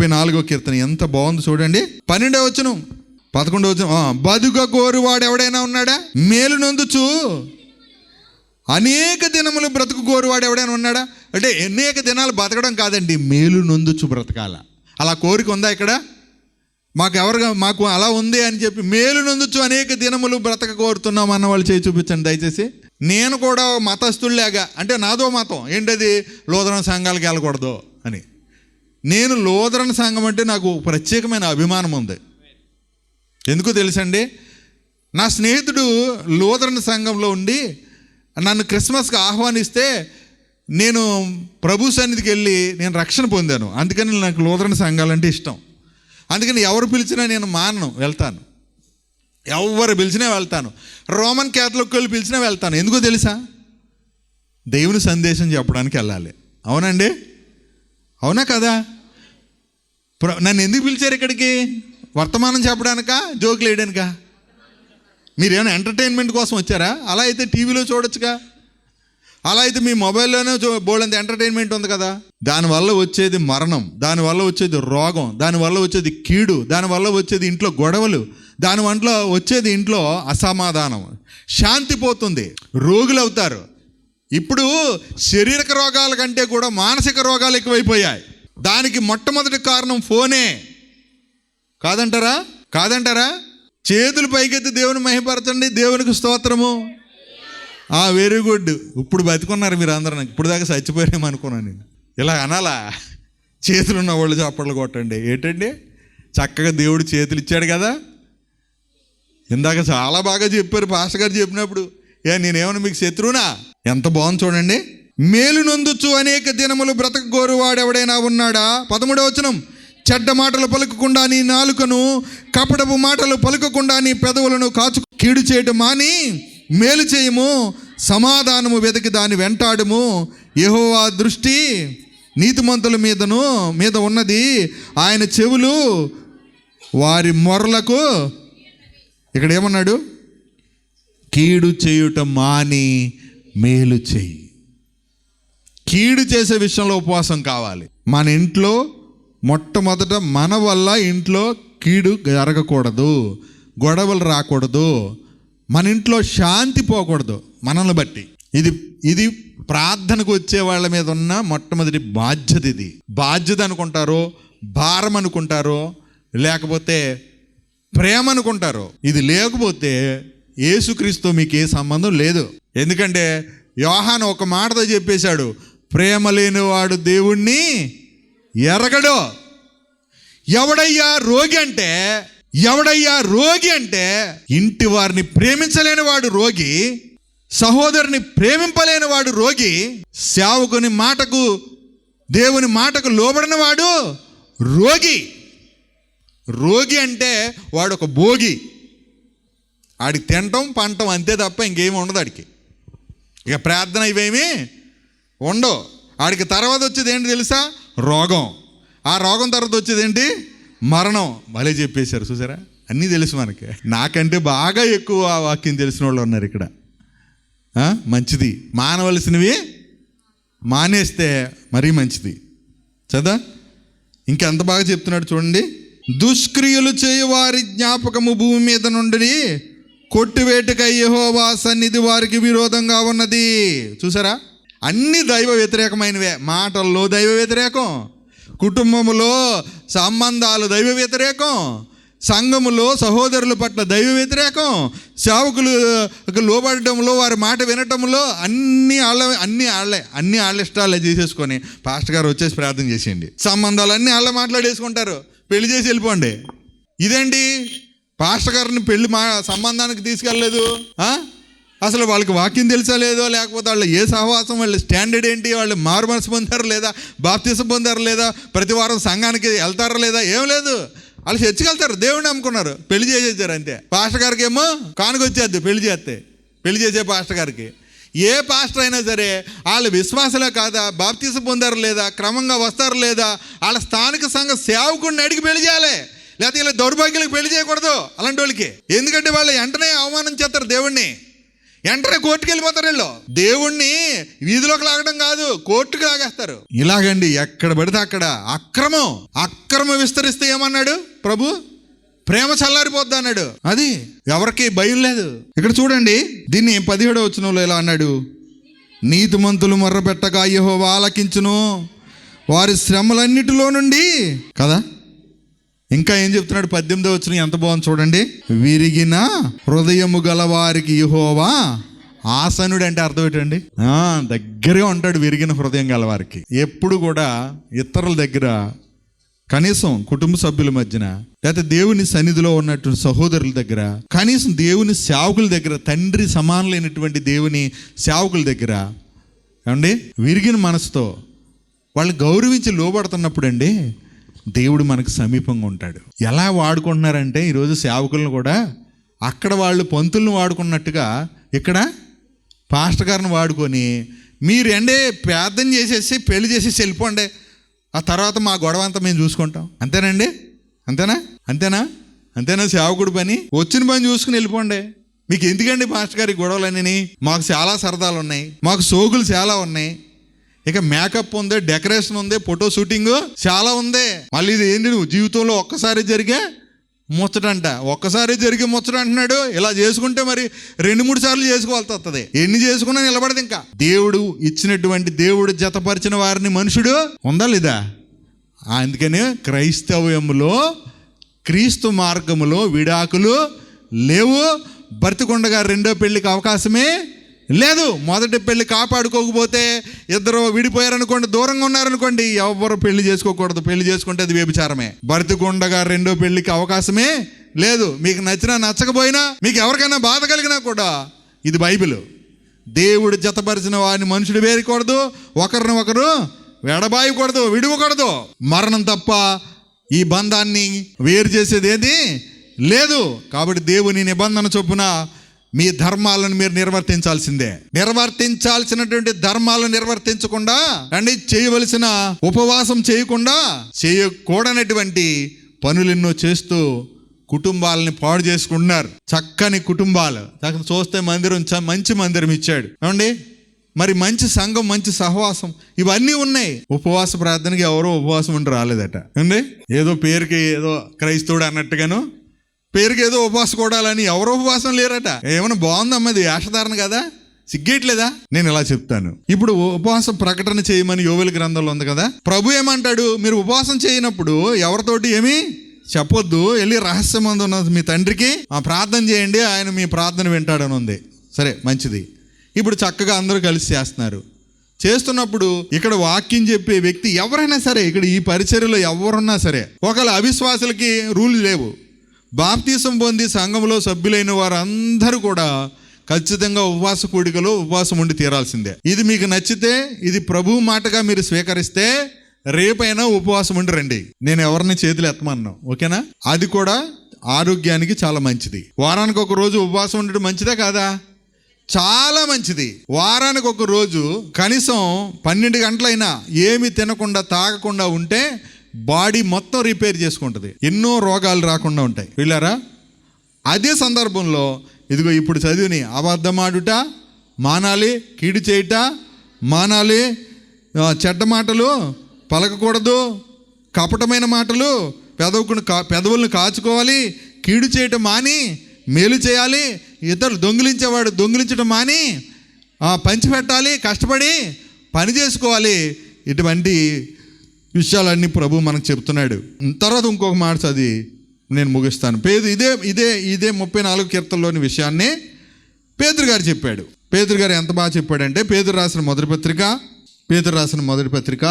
ముప్పై నాలుగో కీర్తన ఎంత బాగుంది చూడండి. పన్నెండవ వచ్చును పదకొండవ వచ్చును ఆ, కోరువాడు ఎవడైనా ఉన్నాడా? మేలు నొందుచు. అనేక దినములు బ్రతుకు కోరువాడు ఎవడైనా ఉన్నాడా? అంటే అనేక దినాలు బతకడం కాదండి మేలు నొందుచు బ్రతకాల. అలా కోరిక ఉందా ఇక్కడ? మాకు ఎవరుగా మాకు అలా ఉంది అని చెప్పి మేలు నొందుచు అనేక దినములు బ్రతక కోరుతున్నాం అన్న వాళ్ళు చేయి చూపించండి దయచేసి. నేను కూడా మతస్థుల్లాగా అంటే నాదో మతం ఏంటది? లోదన సంఘాలకు వెళ్ళకూడదు అని. నేను లోదరణ సంఘం అంటే నాకు ప్రత్యేకమైన అభిమానం ఉంది. ఎందుకు తెలుసండి? నా స్నేహితుడు లోదరణ సంఘంలో ఉండి నన్ను క్రిస్మస్కి ఆహ్వానిస్తే నేను ప్రభు సన్నిధికి వెళ్ళి నేను రక్షణ పొందాను. అందుకని నాకు లోదరణ సంఘాలంటే ఇష్టం. అందుకని ఎవరు పిలిచినా నేను మానను వెళ్తాను. ఎవరు పిలిచినా వెళ్తాను. రోమన్ క్యాథలిక్ వాళ్ళు పిలిచినా వెళ్తాను. ఎందుకో తెలుసా? దేవుని సందేశం చెప్పడానికి వెళ్ళాలి. అవునండి? అవునా కదా? నన్ను ఎందుకు పిలిచారు ఇక్కడికి? వర్తమానం చెప్పడానికా? జోకులు వేయడానికా మీరేమైనా ఎంటర్టైన్మెంట్ కోసం వచ్చారా? అలా అయితే టీవీలో చూడొచ్చుగా? అలా అయితే మీ మొబైల్లోనే చూ బోల్డంత ఎంటర్టైన్మెంట్ ఉంది కదా? దానివల్ల వచ్చేది మరణం దానివల్ల వచ్చేది రోగం దానివల్ల వచ్చేది కీడు దానివల్ల వచ్చేది ఇంట్లో గొడవలు దాని వంట్లో వచ్చేది ఇంట్లో అసమాధానం. శాంతి పోతుంది. రోగులు అవుతారు ఇప్పుడు శారీరక రోగాల కంటే కూడా మానసిక రోగాలు ఎక్కువైపోయాయి. దానికి మొట్టమొదటి కారణం ఫోనే. కాదంటారా? కాదంటారా? చేతులు పైకెత్తి దేవుని మహిపరచండి దేవునికి స్తోత్రము. ఆ వెరీ గుడ్ ఇప్పుడు బతికున్నారు మీరు అందరూ నాకు ఇప్పుడు దాకా చచ్చిపోయారేమో అనుకున్నాను నేను. ఇలా అనాలా? చేతులు ఉన్న వాళ్ళు చప్పట్లు కొట్టండి. ఏంటండి? చక్కగా దేవుడు చేతులు ఇచ్చాడు కదా? ఇందాక చాలా బాగా చెప్పారు పాస్ గారు చెప్పినప్పుడు. ఏ నేనేమన్నా మీకు శత్రువునా? ఎంత బాగుంది చూడండి. మేలు నొందుచు అనేక దినములు బ్రతక గోరువాడు ఎవడైనా ఉన్నాడా? పదమూడవ వచనం. చెడ్డ మాటలు పలుకకుండా నీ నాలుకను కపటపు మాటలు పలుకకుండా నీ పెదవులను కాచు కీడు చేయటం మాని మేలు చేయము సమాధానము వెతికి దాని వెంటాడుము. యహోవా దృష్టి నీతిమంతుల మీదను మీద ఉన్నది. ఆయన చెవులు వారి మొరలకు ఇక్కడ ఏమన్నాడు? కీడు చేయుట మాని మేలు చేయి. కీడు చేసే విషయంలో ఉపవాసం కావాలి. మన ఇంట్లో మొట్టమొదట మన వల్ల ఇంట్లో కీడు జరగకూడదు. గొడవలు రాకూడదు. మన ఇంట్లో శాంతి పోకూడదు మనల్ని బట్టి. ఇది ఇది ప్రార్థనకు వచ్చే వాళ్ళ మీద ఉన్న మొట్టమొదటి బాధ్యత ఇది. బాధ్యత అనుకుంటారో భారం అనుకుంటారో లేకపోతే ప్రేమ అనుకుంటారు. ఇది లేకపోతే ఏసుక్రీస్తు మీకు ఏ సంబంధం లేదు. ఎందుకంటే యోహాన్ ఒక మాటతో చెప్పేశాడు ప్రేమ లేనివాడు దేవుణ్ణి ఎరగడు. ఎవడయ్యా రోగి అంటే ఎవడయ్యా రోగి అంటే ఇంటి వారిని ప్రేమించలేని వాడు రోగి సహోదరుని ప్రేమింపలేని వాడు రోగి సేవకుని మాటకు దేవుని మాటకు లోబడిన వాడు రోగి. రోగి అంటే వాడు ఒక భోగి. ఆడికి తినటం పంటం అంతే తప్ప ఇంకేమి ఉండదు ఆడికి. ఇక ప్రార్థన ఇవేమి ఉండవు. ఆడికి తర్వాత వచ్చేది ఏంటి తెలుసా? రోగం. ఆ రోగం తర్వాత వచ్చేది ఏంటి? మరణం. భలే చెప్పేశారు చూసారా? అన్నీ తెలుసు మనకి. నాకంటే బాగా ఎక్కువ ఆ వాక్యం తెలిసిన వాళ్ళు ఉన్నారు ఇక్కడ. మంచిది. మానవలసినవి మానేస్తే మరీ మంచిది. చదా? ఇంకెంత బాగా చెప్తున్నాడు చూడండి. దుష్క్రియలు చేయవారి జ్ఞాపకము భూమి మీద నుండి కొట్టివేటుకై యహోవా సన్నిధి వారికి విరోధంగా ఉన్నది. చూసారా? అన్ని దైవ వ్యతిరేకమైనవే. మాటల్లో దైవ వ్యతిరేకం కుటుంబములో సంబంధాలు దైవ వ్యతిరేకం సంఘములో సహోదరుల పట్ల దైవ వ్యతిరేకం సేవకులు లోబడటంలో వారి మాట వినటంలో అన్ని వాళ్ళ అన్ని వాళ్ళే అన్ని వాళ్ళ ఇష్టాలే చేసేసుకొని పాస్టర్ గారు వచ్చేసి ప్రార్థన చేసేయండి. సంబంధాలు అన్నీ వాళ్ళే మాట్లాడేసుకుంటారు పెళ్ళి చేసి వెళ్ళిపోండి. ఇదండి పాస్టర్ గారిని పెళ్ళి మా సంబంధానికి తీసుకెళ్ళలేదు. అసలు వాళ్ళకి వాక్యం తెలుసా లేదో లేకపోతే వాళ్ళ ఏ సహవాసం వాళ్ళ స్టాండర్డ్ ఏంటి వాళ్ళు మారు మనసు పొందారు లేదా బాప్తీసం పొందారు లేదా ప్రతి వారం సంఘానికి వెళ్తారా లేదా ఏం లేదు. వాళ్ళు చర్చికి వెళ్తారు దేవుడిని నమ్ముకున్నారు. పెళ్ళి చేసేసారు అంతే. పాస్టర్ గారికి ఏమో కానుక పెళ్ళి చేస్తే. పెళ్ళి చేసే పాస్టర్ గారికి. ఏ పాస్టర్ అయినా సరే వాళ్ళ విశ్వాసలే కాదా బాప్తీసం పొందారు లేదా క్రమంగా వస్తారు లేదా వాళ్ళ స్థానిక సంఘ సేవకుడిని అడిగి పెళ్ళి చేయాలి. లేకపోతే ఇలా దౌర్భాగ్యులకు పెళ్ళి చేయకూడదు అలాంటి వాళ్ళకి. ఎందుకంటే వాళ్ళు వెంటనే అవమానం చేస్తారు దేవుణ్ణి. వెంటనే కోర్టుకు వెళ్ళిపోతారు వీళ్ళు. దేవుణ్ణి వీధిలోకి లాగడం కాదు కోర్టుకు లాగేస్తారు. ఇలాగండి ఎక్కడ పడితే అక్కడ. అక్రమం. అక్రమం విస్తరిస్తే ఏమన్నాడు ప్రభు? ప్రేమ చల్లారిపోద్ది అన్నాడు. అది ఎవరికి భయం లేదు. ఇక్కడ చూడండి దీన్ని పదిహేడో వచనంలో ఇలా అన్నాడు. నీతిమంతులు మొర్రపెట్టగా అయ్యహో ఆలకించును. వారి శ్రమలన్నిటిలో నుండి కదా? ఇంకా ఏం చెప్తున్నాడు? పద్దెనిమిదో వచ్చిన ఎంత బాగుంది చూడండి. విరిగిన హృదయము గల వారికి ఆసనుడు అంటే అర్థం ఏంటండి? దగ్గరగా ఉంటాడు విరిగిన హృదయం గల వారికి. ఎప్పుడు కూడా ఇతరుల దగ్గర కనీసం కుటుంబ సభ్యుల మధ్యన లేకపోతే దేవుని సన్నిధిలో ఉన్నట్టు సహోదరుల దగ్గర కనీసం దేవుని సేవకుల దగ్గర తండ్రి సమానులైనటువంటి దేవుని సేవకుల దగ్గర ఏమండి? విరిగిన మనసుతో వాళ్ళు గౌరవించి లోబడుతున్నప్పుడు అండి దేవుడు మనకు సమీపంగా ఉంటాడు. ఎలా వాడుకుంటున్నారంటే ఈరోజు సేవకులను కూడా అక్కడ వాళ్ళు పంతులను వాడుకున్నట్టుగా ఇక్కడ పాస్టర్ గారిని వాడుకొని మీరు ఎండే ప్రార్థన చేసేసి పెళ్ళి చేసేసి వెళ్ళిపోండి. ఆ తర్వాత మా గొడవ అంతా మేము చూసుకుంటాం. అంతేనండి? అంతేనా? అంతేనా? అంతేనా సేవకుడు పని? వచ్చిన పని చూసుకుని వెళ్ళిపోండి. మీకు ఎందుకండి మాస్టర్ గారి గొడవలన్నీ మాకు చాలా సరదాలు ఉన్నాయి. మాకు సోగులు చాలా ఉన్నాయి. ఇక మేకప్ ఉంది డెకరేషన్ ఉంది ఫోటో షూటింగ్ చాలా ఉంది. మళ్ళీ ఇది ఏంటి నువ్వు? జీవితంలో ఒక్కసారి జరిగే ముచ్చటంట. ఒక్కసారి జరిగే ముచ్చట అంటున్నాడు. ఇలా చేసుకుంటే మరి రెండు మూడు సార్లు చేసుకోవాల్సి వస్తుంది. ఎన్ని చేసుకున్నా నిలబడదు ఇంకా. దేవుడు ఇచ్చినటువంటి దేవుడు జతపరిచిన వారిని మనుషుడు ఉందా లేదా? అందుకనే క్రైస్తవ్యంలో క్రీస్తు మార్గములో విడాకులు లేవు. బ్రతికొండగా రెండో పెళ్ళికి అవకాశమే లేదు మొదటి పెళ్ళి కాపాడుకోకపోతే ఇద్దరు విడిపోయారనుకోండి దూరంగా ఉన్నారనుకోండి ఎవరు పెళ్ళి చేసుకోకూడదు. పెళ్ళి చేసుకుంటే అది వ్యభిచారమే. బతికొండగా రెండో పెళ్ళికి అవకాశమే లేదు. మీకు నచ్చినా నచ్చకపోయినా మీకు ఎవరికైనా బాధ కలిగినా కూడా ఇది బైబిల్. దేవుడు జతపరిచిన వారిని మనుషుడు వేరకూడదు ఒకరిని ఒకరు వెడబాయకూడదు విడవకూడదు. మరణం తప్ప ఈ బంధాన్ని వేరు చేసేది ఏది లేదు. కాబట్టి దేవుని నిబంధన చొప్పున మీ ధర్మాలను మీరు నిర్వర్తించాల్సిందే. నిర్వర్తించాల్సినటువంటి ధర్మాలను నిర్వర్తించకుండా అండి చేయవలసిన ఉపవాసం చేయకుండా చేయకూడనటువంటి పనులెన్నో చేస్తూ కుటుంబాలని పాడు చేసుకుంటున్నారు. చక్కని కుటుంబాలు. చూస్తే మందిరం చ- మంచి మందిరం ఇచ్చాడు. ఏమండి? మరి మంచి సంఘం మంచి సహవాసం ఇవన్నీ ఉన్నాయి. ఉపవాస ప్రార్థనకి ఎవరో ఉపవాసం ఉండి రాలేదట. అండి ఏదో పేరుకి ఏదో క్రైస్తవుడు అన్నట్టుగాను పేరుకి ఏదో ఉపవాసం కూడాలని ఎవరో ఉపవాసం లేరట. ఏమైనా బాగుందమ్మా ఇది? వేషధారణ కదా? సిగ్గేట్లేదా నేను ఇలా చెప్తాను. ఇప్పుడు ఉపవాసం ప్రకటన చేయమని యోవేల గ్రంథంలో ఉంది కదా? ప్రభు ఏమంటాడు? మీరు ఉపవాసం చేయనప్పుడు ఎవరితోటి ఏమి? చెప్పొద్దు. వెళ్ళి రహస్యమందు ఉన్న మీ తండ్రికి. ఆ ప్రార్థన చేయండి ఆయన మీ ప్రార్థన వింటాడని ఉంది. సరే మంచిది. ఇప్పుడు చక్కగా అందరూ కలిసి చేస్తున్నారు. చేస్తున్నప్పుడు ఇక్కడ వాక్యం చెప్పే వ్యక్తి ఎవరైనా సరే ఇక్కడ ఈ పరిచర్యలో ఎవరున్నా సరే ఒకవేళ అవిశ్వాసులకి రూల్ లేవు. బాప్తీసం పొంది సంఘంలో సభ్యులైన వారందరూ కూడా ఖచ్చితంగా ఉపవాస కూడికలో ఉపవాసం ఉండి తీరాల్సిందే. ఇది మీకు నచ్చితే ఇది ప్రభు మాటగా మీరు స్వీకరిస్తే రేపైనా ఉపవాసం ఉండి రండి. నేను ఎవరిని చేతులు ఎత్తమన్నాను ఓకేనా? అది కూడా ఆరోగ్యానికి చాలా మంచిది. వారానికి ఒక రోజు ఉపవాసం ఉండడం మంచిదే కాదా? చాలా మంచిది. వారానికి ఒక రోజు కనీసం పన్నెండు గంటలైనా ఏమి తినకుండా తాగకుండా ఉంటే బాడీ మొత్తం రిపేర్ చేసుకుంటుంది. ఎన్నో రోగాలు రాకుండా ఉంటాయి. వీళ్ళారా? అదే సందర్భంలో ఇదిగో ఇప్పుడు చదివిని అబద్ధమాడుట మానాలి కీడు చేయుట మానాలి చెడ్డ మాటలు పలకకూడదు కపటమైన మాటలు పెదవుకుని కా పెదవులను కాచుకోవాలి కీడు చేయటం మాని మేలు చేయాలి ఇతరులు దొంగిలించేవాడు దొంగిలించడం మాని పంచిపెట్టాలి కష్టపడి పని చేసుకోవాలి. ఇటువంటి విషయాలన్నీ ప్రభు మనకు చెప్తున్నాడు. తర్వాత ఇంకొక మాట చదివి నేను ముగిస్తాను. పేదు ఇదే ఇదే ఇదే ముప్పై నాలుగు కీర్తనలోని విషయాన్ని పేదరు గారు చెప్పాడు. పేదరు గారు ఎంత బాగా చెప్పాడంటే పేదరు రాసిన మొదటి పత్రిక పేదరు రాసిన మొదటి పత్రిక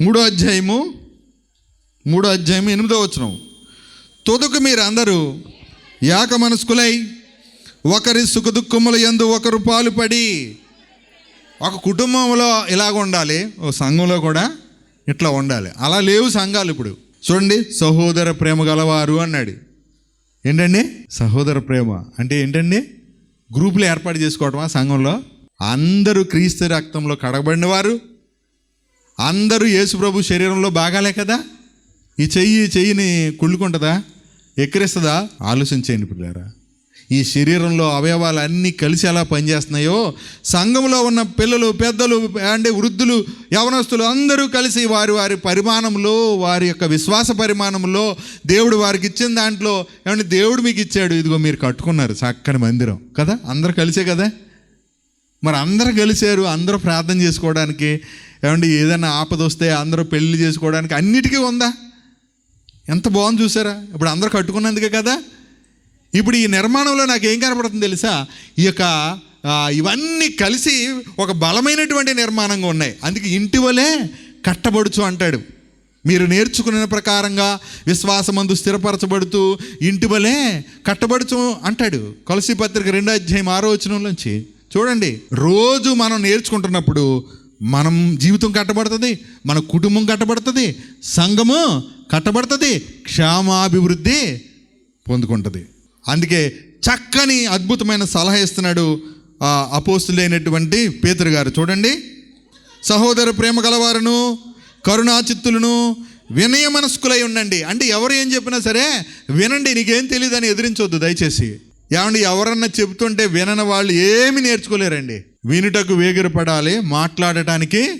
మూడో అధ్యాయము మూడో అధ్యాయం ఎనిమిదో వచనం. తుదకు మీరు అందరూ యాక మనస్కులై ఒకరి సుఖదుఖముల ఎందు ఒకరు పాలుపడి ఒక కుటుంబంలో ఇలాగ ఉండాలి ఒక సంఘంలో కూడా ఇట్లా ఉండాలి. అలా లేవు సంఘాలు ఇప్పుడు. చూడండి సహోదర ప్రేమ గలవారు అన్నాడు. ఏంటండి? సహోదర ప్రేమ. అంటే ఏంటండి? గ్రూపులు ఏర్పాటు చేసుకోవటమా సంఘంలో? అందరూ క్రీస్తు రక్తంలో కడగబడిన వారు. అందరూ యేసుప్రభు శరీరంలో బాగాలే కదా? ఈ చెయ్యి ఈ చెయ్యిని కుళ్ళుకుంటుందా? ఎక్కిరిస్తుందా? ఆలోచించేయండి పిల్లారా ఈ శరీరంలో అవయవాలు అన్నీ కలిసి ఎలా పనిచేస్తున్నాయో సంఘంలో ఉన్న పిల్లలు పెద్దలు అంటే వృద్ధులు యవనస్తులు అందరూ కలిసి వారి వారి పరిమాణంలో వారి యొక్క విశ్వాస పరిమాణంలో దేవుడు వారికి ఇచ్చిన దాంట్లో ఏమంటే దేవుడు మీకు ఇచ్చాడు. ఇదిగో మీరు కట్టుకున్నారు చక్కని మందిరం కదా? అందరు కలిసే కదా? మరి అందరూ కలిశారు అందరూ ప్రార్థన చేసుకోవడానికి. ఏమంటే ఏదైనా ఆపద వస్తే అందరూ పెళ్ళి చేసుకోవడానికి అన్నిటికీ ఉందా? ఎంత బాగుంది చూసారా? ఇప్పుడు అందరూ కట్టుకున్నందుకే కదా? ఇప్పుడు ఈ నిర్మాణంలో నాకు ఏం కనపడుతుంది తెలుసా? ఈ యొక్క ఇవన్నీ కలిసి ఒక బలమైనటువంటి నిర్మాణంగా ఉన్నాయి. అందుకే ఇంటి వలె కట్టబడుచు అంటాడు. మీరు నేర్చుకున్న ప్రకారంగా విశ్వాసమందు స్థిరపరచబడుతూ ఇంటి వలె కట్టబడుచు అంటాడు. కొలసి పత్రిక రెండో అధ్యాయం ఆరో వచనంలోంచి చూడండి. రోజు మనం నేర్చుకుంటున్నప్పుడు మనం జీవితం కట్టబడుతుంది మన కుటుంబం కట్టబడుతుంది సంఘము కట్టబడుతుంది క్షేమాభివృద్ధి పొందుకుంటుంది. అందుకే చక్కని అద్భుతమైన సలహా ఇస్తున్నాడు అపోస్తులైనటువంటి పేతురు గారు. చూడండి. సహోదర ప్రేమ గలవారును కరుణాచిత్తులను వినయ మనస్కులై ఉండండి. అంటే ఎవరు ఏం చెప్పినా సరే వినండి నీకేం తెలియదు అని ఎదిరించొద్దు దయచేసి. ఏమండి ఎవరన్నా చెబుతుంటే వినని వాళ్ళు ఏమి నేర్చుకోలేరండి. వినుటకు వేగిరపడాలి మాట్లాడటానికి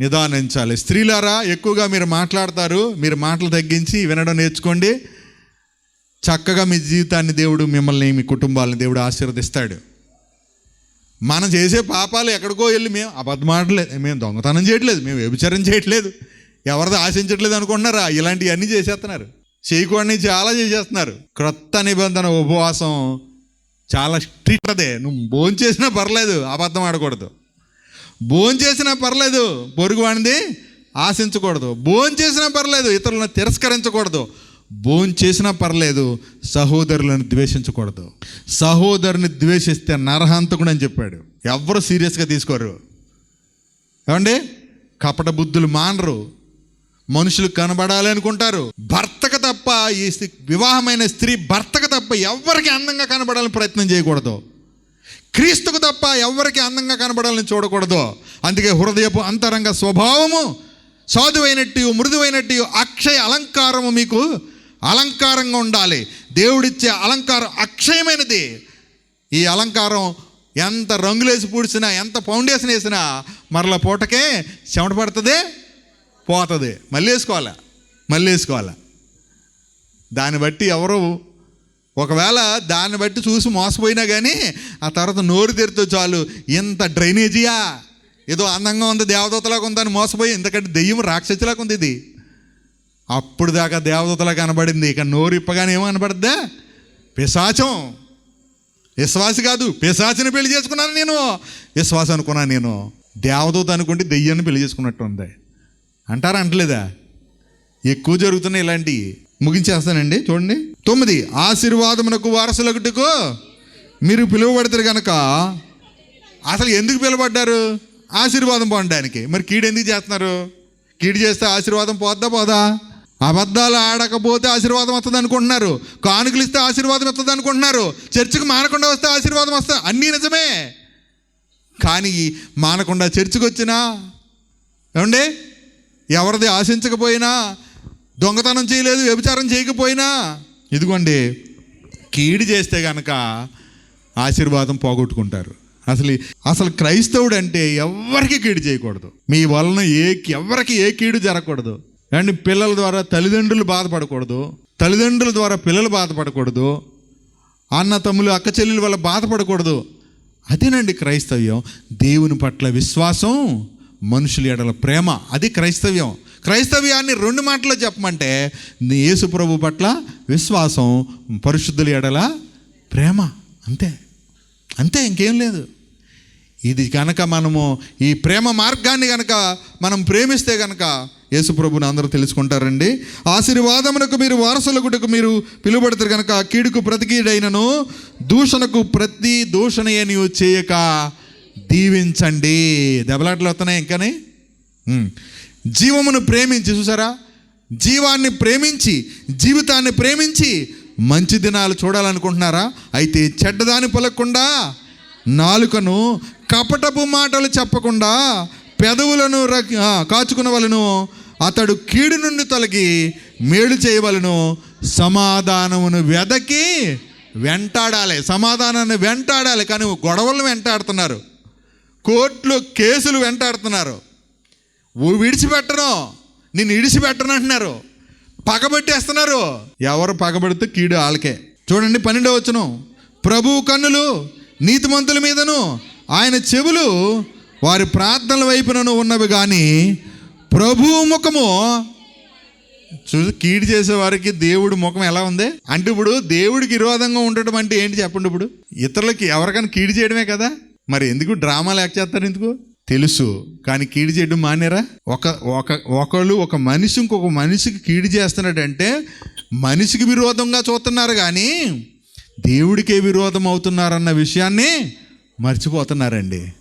నిదానించాలి. స్త్రీలారా ఎక్కువగా మీరు మాట్లాడతారు మీరు మాటలు తగ్గించి వినడం నేర్చుకోండి. చక్కగా మీ జీవితాన్ని దేవుడు మిమ్మల్ని మీ కుటుంబాలను దేవుడు ఆశీర్వదిస్తాడు. మనం చేసే పాపాలు ఎక్కడికో వెళ్ళి మేము అబద్ధమాడలేదు మేము దొంగతనం చేయట్లేదు మేము వ్యభిచారం చేయట్లేదు. ఎవరిది ఆశించట్లేదు అనుకుంటున్నారా? ఇలాంటివన్నీ చేసేస్తున్నారు. చేయకూడని చాలా చేసేస్తున్నారు. క్రొత్త నిబంధన ఉపవాసం చాలా స్ట్రిక్ట్ అదే. నువ్వు భోంచేసినా పర్లేదు అబద్ధం ఆడకూడదు. భోంచేసినా పర్లేదు పొరుగు వాడిది ఆశించకూడదు. భోంచేసినా పర్లేదు ఇతరులను తిరస్కరించకూడదు. భోజనం చేసినా పర్లేదు సహోదరులను ద్వేషించకూడదు. సహోదరుని ద్వేషిస్తే నరహంతకుడు అని చెప్పాడు. ఎవ్వరు సీరియస్గా తీసుకోరు. ఏమండి? కపట బుద్ధులు మానరు. మనుషులు కనబడాలి అనుకుంటారు. భర్తకు తప్ప ఈ స్త్రీ- వివాహమైన స్త్రీ భర్తకు తప్ప ఎవరికి అందంగా కనబడాలని ప్రయత్నం చేయకూడదు. క్రీస్తుకు తప్ప ఎవరికి అందంగా కనబడాలని చూడకూడదు. అందుకే హృదయపు అంతరంగ స్వభావము సాధువైనట్టు మృదువైనట్టు అక్షయ అలంకారము మీకు అలంకారంగా ఉండాలి. దేవుడిచ్చే అలంకారం అక్షయమైనది. ఈ అలంకారం ఎంత రంగులేసి పూడ్చినా ఎంత ఫౌండేషన్ వేసినా మరల పూటకే చెమట పడుతుంది పోతుంది. మళ్ళీ వేసుకోవాలా? మళ్ళీ వేసుకోవాలా? దాన్ని బట్టి ఎవరు ఒకవేళ దాన్ని బట్టి చూసి మోసపోయినా కానీ ఆ తర్వాత నోరు తెరితో చాలు. ఇంత డ్రైనేజీయా? ఏదో అందంగా ఉంది దేవదూతలాగా ఉందని మోసపోయి ఎందుకంటే దెయ్యం రాక్షసులాగా ఉంది ఇది. అప్పుడు దాకా దేవదూతలా కనబడింది. ఇక నోరిప్పగానే ఏమో కనబడద్దా పిశాచం. విశ్వాసి కాదు పిశాచిని పెళ్ళి చేసుకున్నాను నేను. విశ్వాసం అనుకున్నాను నేను. దేవదూత అనుకుంటే దెయ్యాన్ని పెళ్ళి చేసుకున్నట్టు ఉంది. అంటారా అంటలేదా? ఎక్కువ జరుగుతున్నాయి ఇలాంటివి ముగించేస్తానండి చూడండి. తొమ్మిది ఆశీర్వాదమునకు వారసులకుటకు మీరు పిలువబడతారు కనుక అసలు ఎందుకు పిలువబడ్డారు? ఆశీర్వాదం పొందడానికి. మరి కీడు ఎందుకు చేస్తున్నారు? కీడు చేస్తే ఆశీర్వాదం పోద్దా పోదా? అబద్ధాలు ఆడకపోతే ఆశీర్వాదం వస్తుంది అనుకుంటున్నారు. కానుకలు ఇస్తే ఆశీర్వాదం వస్తుంది అనుకుంటున్నారు. చర్చికి మానకుండా వస్తే ఆశీర్వాదం వస్తుంది. అన్నీ నిజమే. కానీ మానకుండా చర్చికి వచ్చినా ఏమండి? ఎవరిది ఆశించకపోయినా దొంగతనం చేయలేదు వ్యభిచారం చేయకపోయినా ఇదిగోండి కీడు చేస్తే కనుక ఆశీర్వాదం పోగొట్టుకుంటారు. అసలు అసలు క్రైస్తవుడు అంటే ఎవరికి కీడు చేయకూడదు? మీ వలన ఏ ఎవరికి ఏ కీడు జరగకూడదు? అండ్ పిల్లల ద్వారా తల్లిదండ్రులు బాధపడకూడదు. తల్లిదండ్రుల ద్వారా పిల్లలు బాధపడకూడదు. అన్న తమ్ములు అక్క చెల్లెల వల్ల బాధపడకూడదు. అదేనండి క్రైస్తవ్యం. దేవుని పట్ల విశ్వాసం మనుషుల ఎడల ప్రేమ అది క్రైస్తవ్యం. క్రైస్తవ్యాన్ని రెండు మాటల్లో చెప్పమంటే యేసు ప్రభు పట్ల విశ్వాసం పరిశుద్ధుల ఎడల ప్రేమ. అంతే. అంతే ఇంకేం లేదు. ఇది కనుక మనము ఈ ప్రేమ మార్గాన్ని కనుక మనం ప్రేమిస్తే కనుక యేసుప్రభుని అందరూ తెలుసుకుంటారండి. ఆశీర్వాదమునకు మీరు వారసులకుటకు మీరు పిలువబడతారు కనుక కీడుకు ప్రతికీడైనను దూషణకు ప్రతి దూషణ నీవు చేయక దీవించండి. దెబ్బలాట్లు వస్తున్నాయి ఇంకానే? జీవమును ప్రేమించి చూసారా? జీవాన్ని ప్రేమించి జీవితాన్ని ప్రేమించి మంచి దినాలు చూడాలనుకుంటున్నారా? అయితే చెడ్డదాన్ని పొలకుండా నాలుకను కపటపు మాటలు చెప్పకుండా పెదవులను కాచుకున్న వలను అతడు కీడు నుండి తొలగి మేలు చేయవలను సమాధానమును వెదకి వెంటాడాలి. సమాధానాన్ని వెంటాడాలి. కానీ గొడవలను వెంటాడుతున్నారు. కోర్టులు కేసులు వెంటాడుతున్నారు. విడిచిపెట్టను. నిన్ను విడిచిపెట్టను అంటున్నారు. పగబెట్టేస్తున్నారు. ఎవరు పగబెడితే కీడు వాళ్ళకే. చూడండి పన్నెండవ వచ్చును ప్రభు కన్నులు నీతిమంతుల మీదను ఆయన చెవులు వారి ప్రార్థనల వైపునను ఉన్నవి కానీ ప్రభువు ముఖము చూసి కీడు చేసేవారికి దేవుడు దేవుడి ముఖం ఎలా ఉంది? అంటే ఇప్పుడు దేవుడికి విరోధంగా ఉండటం అంటే ఏంటి చెప్పండి ఇప్పుడు? ఇతరులకి ఎవరికైనా కీడు చేయడమే కదా? మరి ఎందుకు డ్రామాలు యాక్ట్ చేస్తారు ఎందుకు? తెలుసు కానీ కీడు చేయడం మానేరా? ఒక ఒక ఒకళ్ళు ఒక మనిషి ఇంకొక మనిషికి కీడు చేస్తున్నాడంటే మనిషికి విరోధంగా చూస్తున్నారు కానీ దేవుడికే విరోధం అవుతున్నారన్న విషయాన్ని మర్చిపోతున్నారండి.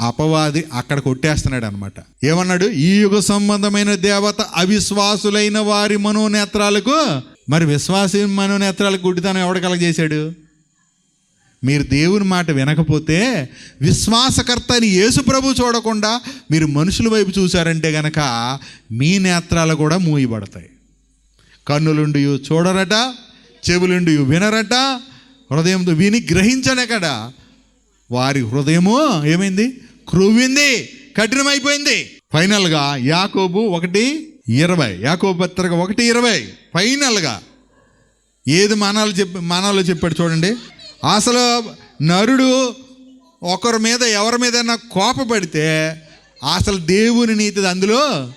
అపవాది అక్కడ కొట్టేస్తున్నాడు అనమాట ఏమన్నాడు? ఈ యుగ సంబంధమైన దేవత అవిశ్వాసులైన వారి మనోనేత్రాలకు మరి విశ్వాసి మనోనేత్రాలకు గుడ్డితనం ఎవడ కలగజేశాడు? మీరు దేవుని మాట వినకపోతే విశ్వాసకర్త అని యేసు ప్రభు చూడకుండా మీరు మనుషుల వైపు చూశారంటే గనక మీ నేత్రాలు కూడా మూయబడతాయి. కన్నులుండి చూడరట చెవులుండి వినరట హృదయంతో విని గ్రహించనకడ వారి హృదయము ఏమైంది? క్రువ్వింది కఠినమైపోయింది. ఫైనల్గా యాకోబు ఒకటి ఇరవై యాకోబు పత్రిక ఒకటి ఇరవై. ఫైనల్గా ఏది మానాలు చెప్పి మానాలో చెప్పాడు చూడండి. అసలు నరుడు ఒకరి మీద ఎవరి మీదైనా కోపపడితే అసలు దేవుని నీతి అందులో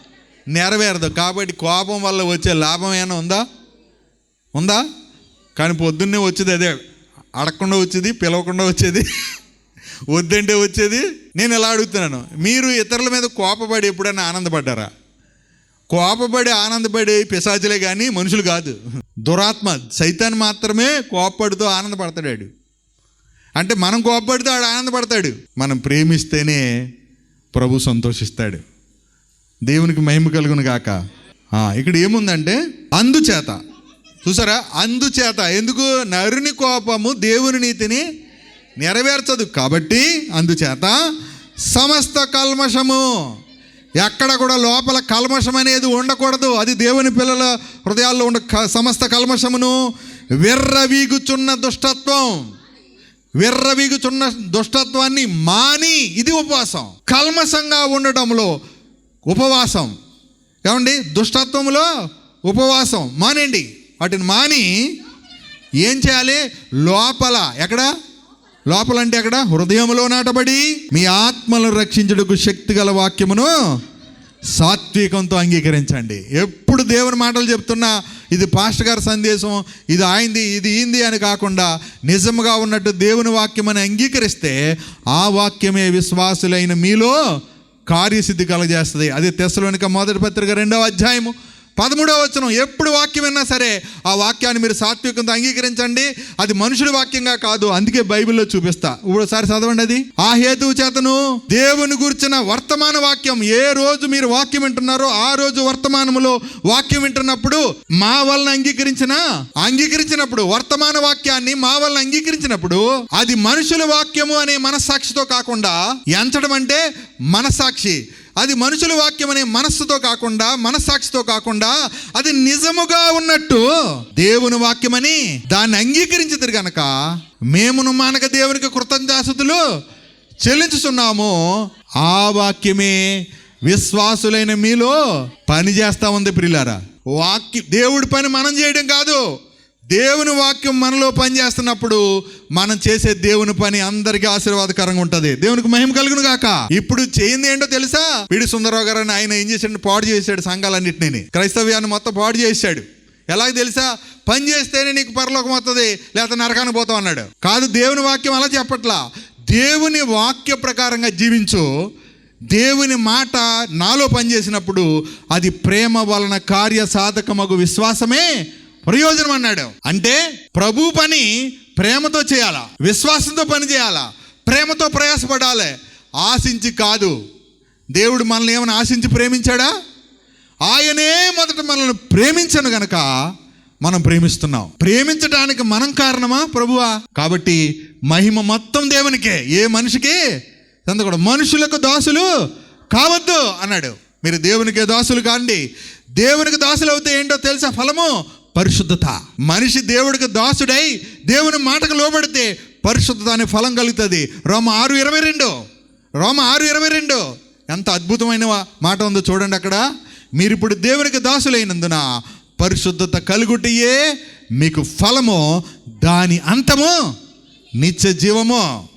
నెరవేరదు. కాబట్టి కోపం వల్ల వచ్చే లాభం ఏమైనా ఉందా? ఉందా? కానీ పొద్దున్నే వచ్చేది అదే. అడగకుండా వచ్చేది పిలవకుండా వచ్చేది వద్దంటే వచ్చేది. నేను ఎలా అడుగుతున్నాను? మీరు ఇతరుల మీద కోపపడి ఎప్పుడైనా ఆనందపడ్డారా? కోపపడి ఆనందపడి పిశాచులే కానీ మనుషులు కాదు. దురాత్మ సైతాన్ మాత్రమే కోపపడుతూ ఆనందపడతాడు అంటే మనం కోపపడితే ఆడు ఆనందపడతాడు. మనం ప్రేమిస్తేనే ప్రభు సంతోషిస్తాడు. దేవునికి మహిమ కలుగును గాక. ఇక్కడ ఏముందంటే అందుచేత చూసారా? అందుచేత ఎందుకు? నరుని కోపము దేవుని నీతిని నెరవేర్చదు. కాబట్టి అందుచేత సమస్త కల్మషము. ఎక్కడ కూడా లోపల కల్మషం అనేది ఉండకూడదు. అది దేవుని పిల్లల హృదయాల్లో ఉండ క- సమస్త కల్మషమును విర్రవీగుచున్న దుష్టత్వం. విర్రవీగుచున్న దుష్టత్వాన్ని మాని ఇది ఉపవాసం. కల్మషంగా ఉండటంలో ఉపవాసం. ఏమండి? దుష్టత్వంలో ఉపవాసం. మానండి వాటిని మాని ఏం చేయాలి? లోపల. ఎక్కడ? లోపల అంటే ఎక్కడ? హృదయంలో నాటబడి మీ ఆత్మలను రక్షించుటకు శక్తి గల వాక్యమును సాత్వికంతో అంగీకరించండి. ఎప్పుడు దేవుని మాటలు చెప్తున్నా ఇది పాస్టర్ గారి సందేశం ఇది ఆయింది ఇది ఈంది అని కాకుండా నిజముగా ఉన్నట్టు దేవుని వాక్యం అని అంగీకరిస్తే ఆ వాక్యమే విశ్వాసులైన మీలో కార్యసిద్ధి కలగజేస్తుంది. అది తెసలోనిక మొదటి పత్రిక రెండవ అధ్యాయము. పదమూడవ వచనం ఎప్పుడు వాక్యం విన్నా సరే ఆ వాక్యాన్ని మీరు సాత్వికంతో అంగీకరించండి. అది మనుషుడి వాక్యంగా కాదు అందుకే బైబిల్లో చూపిస్తా. ఒకసారి చదవండి అది. ఆ హేతువు చేతను దేవుని గురించిన వర్తమాన వాక్యం ఏ రోజు మీరు వాక్యం వింటున్నారో ఆ రోజు వర్తమానములో వాక్యం వింటున్నప్పుడు మా వలన అంగీకరించిన అంగీకరించినప్పుడు వర్తమాన వాక్యాన్ని మా వలన అంగీకరించినప్పుడు అది మనుషుల వాక్యము అనే మనస్సాక్షితో కాకుండా ఎంచడం అంటే మనస్సాక్షి. అది మనుషుల వాక్యం అనే మనస్సుతో కాకుండా మనస్సాక్షితో కాకుండా అది నిజముగా ఉన్నట్టు దేవుని వాక్యమని దాన్ని అంగీకరించదు గనక మేమును మానక దేవునికి కృతజ్ఞాసుతులు చెల్లించుతున్నాము ఆ వాక్యమే విశ్వాసులైన మీలో పని చేస్తా ఉంది ప్రిలారా వాక్యం దేవుడి పని మనం చేయడం కాదు. దేవుని వాక్యం మనలో పనిచేస్తున్నప్పుడు మనం చేసే దేవుని పని అందరికీ ఆశీర్వాదకరంగా ఉంటుంది. దేవునికి మహిమ కలుగును గాక. ఇప్పుడు చేయింది ఏంటో తెలుసా? పిడి సుందరరావు గారు అని ఆయన ఏం చేశాడు పాడు చేశాడు సంఘాలన్నింటినీ. క్రైస్తవ్యాన్ని మొత్తం పాడు చేశాడు. ఎలాగ తెలుసా? పని చేస్తేనే నీకు పరలోకం వస్తుంది లేకపోతే నరకానికి పోతావు అన్నాడు. కాదు దేవుని వాక్యం అలా చెప్పట్లా. దేవుని వాక్య ప్రకారంగా జీవించు. దేవుని మాట నాలో పనిచేసినప్పుడు అది ప్రేమ వలన కార్య సాధకమగు విశ్వాసమే ప్రయోజనం అన్నాడు. అంటే ప్రభు పని ప్రేమతో చేయాలా? విశ్వాసంతో పని చేయాలా? ప్రేమతో ప్రయాసపడాలి. ఆశించి కాదు. దేవుడు మనల్ని ఏమైనా ఆశించి ప్రేమించాడా? ఆయనే మొదట మనల్ని ప్రేమించను గనక మనం ప్రేమిస్తున్నాం. ప్రేమించడానికి మనం కారణమా ప్రభువా? కాబట్టి మహిమ మొత్తం దేవునికే. ఏ మనిషికి? కూడా మనుషులకు దాసులు కావద్దు అన్నాడు. మీరు దేవునికే దాసులు కాండి. దేవునికి దాసులు అవుతే ఏంటో తెలుసా ఫలము? పరిశుద్ధత. మనిషి దేవుడికి దాసుడై దేవుని మాటకు లోబడితే పరిశుద్ధత అనే ఫలం కలుగుతుంది. రోమ ఆరు ఇరవై రెండు. రోమ ఆరు ఇరవై రెండు. ఎంత అద్భుతమైన మాట ఉందో చూడండి అక్కడ. మీరు ఇప్పుడు దేవునికి దాసులైనందున పరిశుద్ధత కలుగుటియే మీకు ఫలము దాని అంతము నిత్య జీవము.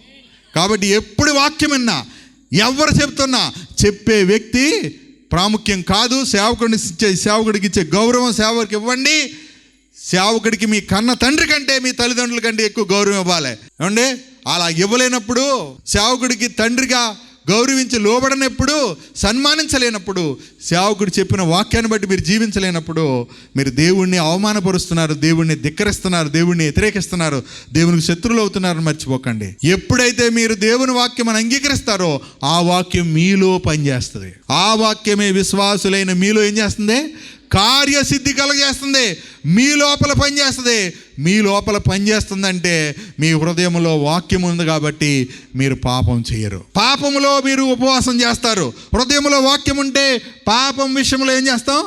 కాబట్టి ఎప్పుడు వాక్యం విన్నా ఎవరు చెప్తున్నా చెప్పే వ్యక్తి ప్రాముఖ్యం కాదు. సేవకుడిని ఇచ్చే సేవకుడికి ఇచ్చే గౌరవం సేవకుడికి ఇవ్వండి. సేవకుడికి మీ కన్న తండ్రి కంటే మీ తల్లిదండ్రుల కంటే ఎక్కువ గౌరవం ఇవ్వాలి. ఏమండి? అలా ఇవ్వలేనప్పుడు సేవకుడికి తండ్రిగా గౌరవించి లోబడనప్పుడు సన్మానించలేనప్పుడు సేవకుడు చెప్పిన వాక్యాన్ని బట్టి మీరు జీవించలేనప్పుడు మీరు దేవుణ్ణి అవమానపరుస్తున్నారు దేవుణ్ణి ధిక్కరిస్తున్నారు దేవుణ్ణి వ్యతిరేకిస్తున్నారు దేవునికి శత్రువులు అవుతున్నారని మర్చిపోకండి. ఎప్పుడైతే మీరు దేవుని వాక్యం అని అంగీకరిస్తారో ఆ వాక్యం మీలో పనిచేస్తుంది. ఆ వాక్యమే విశ్వాసులైన మీలో ఏం చేస్తుంది? కార్యసిద్ధి కలగజేస్తుంది. మీ లోపల పనిచేస్తుంది. మీ లోపల పనిచేస్తుందంటే మీ హృదయంలో వాక్యం ఉంది కాబట్టి మీరు పాపం చేయరు. పాపములో మీరు ఉపవాసం చేస్తారు. హృదయంలో వాక్యం ఉంటే పాపం విషయంలో ఏం చేస్తాం?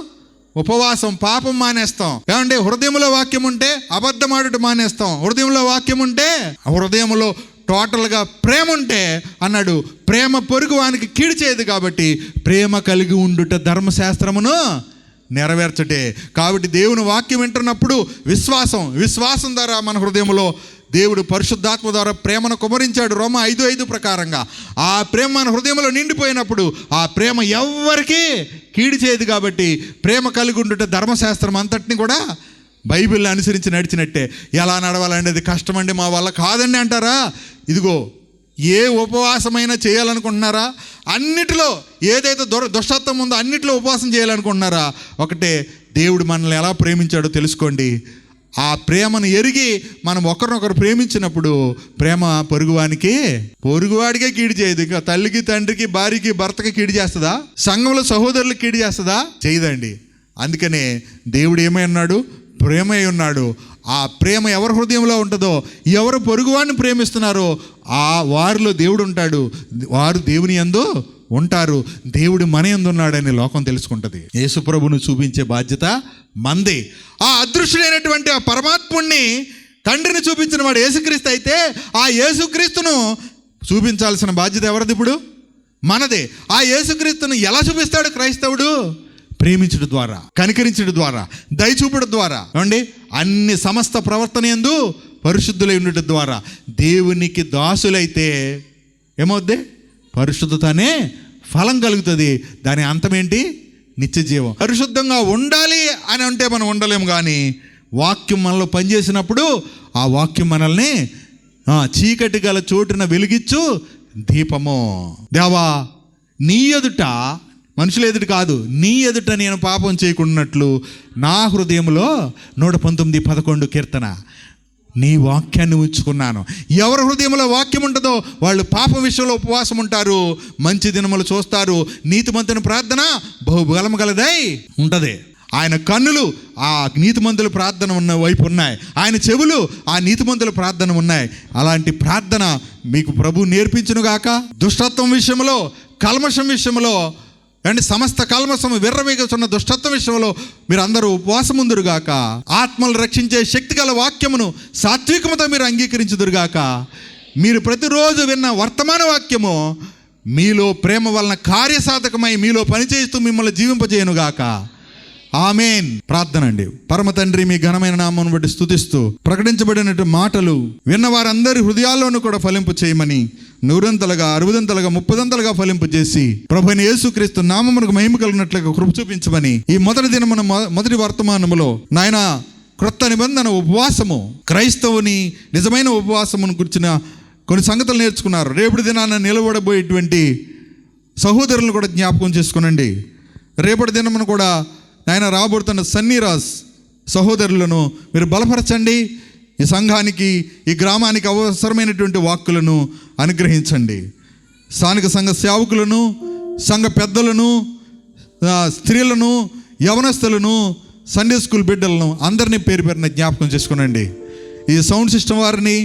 ఉపవాసం పాపం మానేస్తాం. ఏమంటే హృదయంలో వాక్యం ఉంటే అబద్ధమాడటం మానేస్తాం. హృదయంలో వాక్యం ఉంటే హృదయంలో టోటల్గా ప్రేమ ఉంటే అన్నాడు. ప్రేమ పొరుగు వానికి కీడు చేయదు కాబట్టి ప్రేమ కలిగి ఉండుట ధర్మశాస్త్రమును నెరవేర్చటే. కాబట్టి దేవుని వాక్యం వింటున్నప్పుడు విశ్వాసం విశ్వాసం ద్వారా మన హృదయంలో దేవుడు పరిశుద్ధాత్మ ద్వారా ప్రేమను కుమరించాడు. రోమ ఐదు ఐదు ప్రకారంగా. ఆ ప్రేమ మన హృదయంలో నిండిపోయినప్పుడు ఆ ప్రేమ ఎవ్వరికీ కీడి చేయదు కాబట్టి ప్రేమ కలిగి ఉండుట ధర్మశాస్త్రం అంతటిని కూడా బైబిల్ని అనుసరించి నడిచినట్టే. ఎలా నడవాలనేది కష్టమండి మా వల్ల కాదండి అంటారా? ఇదిగో ఏ ఉపవాసమైనా చేయాలనుకుంటున్నారా? అన్నిటిలో ఏదైతే దుర దుష్టత్వం ఉందో అన్నిటిలో ఉపవాసం చేయాలనుకుంటున్నారా? ఒకటే దేవుడు మనల్ని ఎలా ప్రేమించాడో తెలుసుకోండి. ఆ ప్రేమను ఎరిగి మనం ఒకరినొకరు ప్రేమించినప్పుడు ప్రేమ పొరుగువానికి పొరుగువాడికే కీడు చేయదు. ఇంకా తల్లికి తండ్రికి భార్యకి భర్తకి కీడు చేస్తుందా? సంఘంలో సహోదరులకు కీడు చేస్తుందా? చేయదండి. అందుకనే దేవుడు ఏమై ఉన్నాడు? ప్రేమై ఉన్నాడు. ఆ ప్రేమ ఎవరి హృదయంలో ఉంటుందో ఎవరు పొరుగువాడిని ప్రేమిస్తున్నారో ఆ వారిలో దేవుడు ఉంటాడు. వారు దేవుని యందు ఉంటారు. దేవుడు మన యందు ఉన్నాడని లోకం తెలుసుకుంటుంది. యేసుప్రభును చూపించే బాధ్యత మందే. ఆ అదృశ్యుడైనటువంటి ఆ పరమాత్ముణ్ణి తండ్రిని చూపించిన వాడు యేసుక్రీస్తు అయితే ఆ యేసుక్రీస్తును చూపించాల్సిన బాధ్యత ఎవరిది ఇప్పుడు? మనదే. ఆ యేసుక్రీస్తును ఎలా చూపిస్తాడు క్రైస్తవుడు? ప్రేమించడం ద్వారా కనికరించడం ద్వారా దయచూపడం ద్వారా. ఏమండి? అన్ని సమస్త ప్రవర్తన ఎందు పరిశుద్ధులై ఉండటం ద్వారా. దేవునికి దాసులైతే ఏమవుద్ది? పరిశుద్ధతనే ఫలం కలుగుతుంది. దాని అంతమేంటి? నిత్య జీవం. పరిశుద్ధంగా ఉండాలి అని అంటే మనం ఉండలేము కానీ వాక్యం మనలో పనిచేసినప్పుడు ఆ వాక్యం మనల్ని చీకటి గల చోటున వెలిగిచ్చు దీపము. దేవా నీ ఎదుట మనుషుల ఎదుటి కాదు నీ ఎదుట నేను పాపం చేయకున్నట్లు నా హృదయంలో నూట పంతొమ్మిది పదకొండు కీర్తన. నీ వాక్యాన్ని ఉంచుకున్నాను. ఎవరి హృదయంలో వాక్యం ఉంటుందో వాళ్ళు పాపం విషయంలో ఉపవాసం ఉంటారు మంచి దినములు చూస్తారు నీతిమంతుని ప్రార్థన బహుబలం గలదై ఉంటుంది. ఆయన కన్నులు ఆ నీతిమంతుల ప్రార్థన ఉన్న వైపు ఉన్నాయి. ఆయన చెవులు ఆ నీతిమంతుల ప్రార్థన ఉన్నాయి. అలాంటి ప్రార్థన మీకు ప్రభు నేర్పించునుగాక. దుష్టత్వం విషయంలో కల్మషం విషయంలో అండ్ సమస్త కల్మసం విర్రవేగుతున్న దుష్టత్వ విషయంలో మీరు అందరూ ఉపవాసముందురుగాక. ఆత్మలు రక్షించే శక్తి గల వాక్యమును సాత్వికముతో మీరు అంగీకరించుదురుగాక. మీరు ప్రతిరోజు విన్న వర్తమాన వాక్యము మీలో ప్రేమ వలన కార్యసాధకమై మీలో పనిచేస్తూ మిమ్మల్ని జీవింపజేయనుగాక. ఆమెన్. ప్రార్థన అండి. పరమ తండ్రి మీ ఘనమైన నామం బట్టి స్థుతిస్తూ ప్రకటించబడినట్టు మాటలు విన్న వారందరి హృదయాల్లోనూ కూడా ఫలింపు చేయమని నూరంతలుగా అరవదంతలుగా ముప్పదంతలుగా ఫలింపు చేసి ప్రభుని యేసుక్రీస్తు నామమునకు మహిమ కలిగినట్లుగా కృప చూపించమని ఈ మొదటి దినమున మొదటి వర్తమానములో నాయన క్రొత్త నిబంధన ఉపవాసము క్రైస్తవుని నిజమైన ఉపవాసమును గురించిన కొన్ని సంగతులు నేర్చుకున్నారు. రేపటి దినాన నిలబడబోయేటువంటి సహోదరులను కూడా జ్ఞాపకం చేసుకునండి. రేపటి దినమును కూడా నాయన రాబోతున్న సన్నీరాజ్ సహోదరులను మీరు బలపరచండి. ఈ సంఘానికి ఈ గ్రామానికి అవసరమైనటువంటి వాక్కులను అనుగ్రహించండి. స్థానిక సంఘ సేవకులను సంఘ పెద్దలను స్త్రీలను యవనస్తులను సండే స్కూల్ బిడ్డలను అందరినీ పేరు పేరున జ్ఞాపకం చేసుకునండి. ఈ సౌండ్ సిస్టమ్ వారిని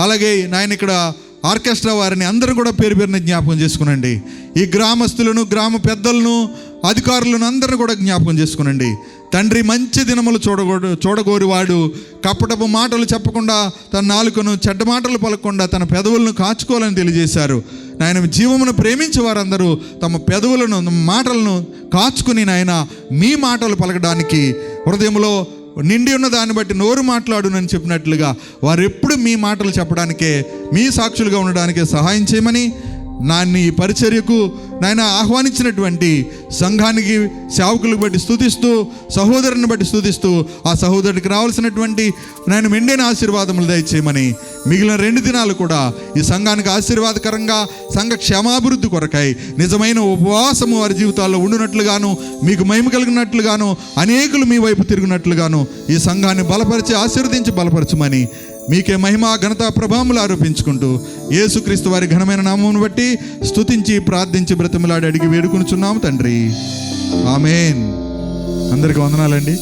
అలాగే నాయన ఇక్కడ ఆర్కెస్ట్రా వారిని అందరూ కూడా పేరు పేరున జ్ఞాపకం చేసుకునండి. ఈ గ్రామస్తులను గ్రామ పెద్దలను అధికారులను అందరిని కూడా జ్ఞాపకం చేసుకునండి. తండ్రి మంచి దినములు చూడగోడు చూడగోరివాడు కప్పటపు మాటలు చెప్పకుండా తన నాలుకను చెడ్డ మాటలు పలకకుండా తన పెదవులను కాచుకోవాలని తెలియజేశారు. నాయన జీవమును ప్రేమించే వారందరూ తమ పెదవులను మాటలను కాచుకుని నాయన మీ మాటలు పలకడానికి హృదయంలో నిండి ఉన్న దాన్ని బట్టి నోరు మాట్లాడునని చెప్పినట్లుగా వారు ఎప్పుడు మీ మాటలు చెప్పడానికే మీ సాక్షులుగా ఉండడానికే సహాయం చేయమని నాన్ని ఈ పరిచర్యకు నాయన ఆహ్వానించినటువంటి సంఘానికి సేవకులకు బట్టి స్థుతిస్తూ సహోదరుని బట్టి స్థుతిస్తూ ఆ సహోదరుడికి రావాల్సినటువంటి నాయన మెండైన ఆశీర్వాదములు దయచేయమని మిగిలిన రెండు దినాలు కూడా ఈ సంఘానికి ఆశీర్వాదకరంగా సంఘ క్షేమాభివృద్ధి కొరకై నిజమైన ఉపవాసము వారి జీవితాల్లో ఉండునట్లుగాను మీకు మహిమ కలిగినట్లుగాను అనేకులు మీ వైపు తిరిగినట్లుగాను ఈ సంఘాన్ని బలపరిచి ఆశీర్వదించి బలపరచమని మీకే మహిమ ఘనత ప్రభాములు ఆరోపించుకుంటూ యేసుక్రీస్తు వారి ఘనమైన నామమును బట్టి స్తుతించి ప్రార్థించి బ్రతిమలాడి అడిగి వేడుకొనుచున్నాము తండ్రి. ఆమెన్. అందరికి వందనాలండి.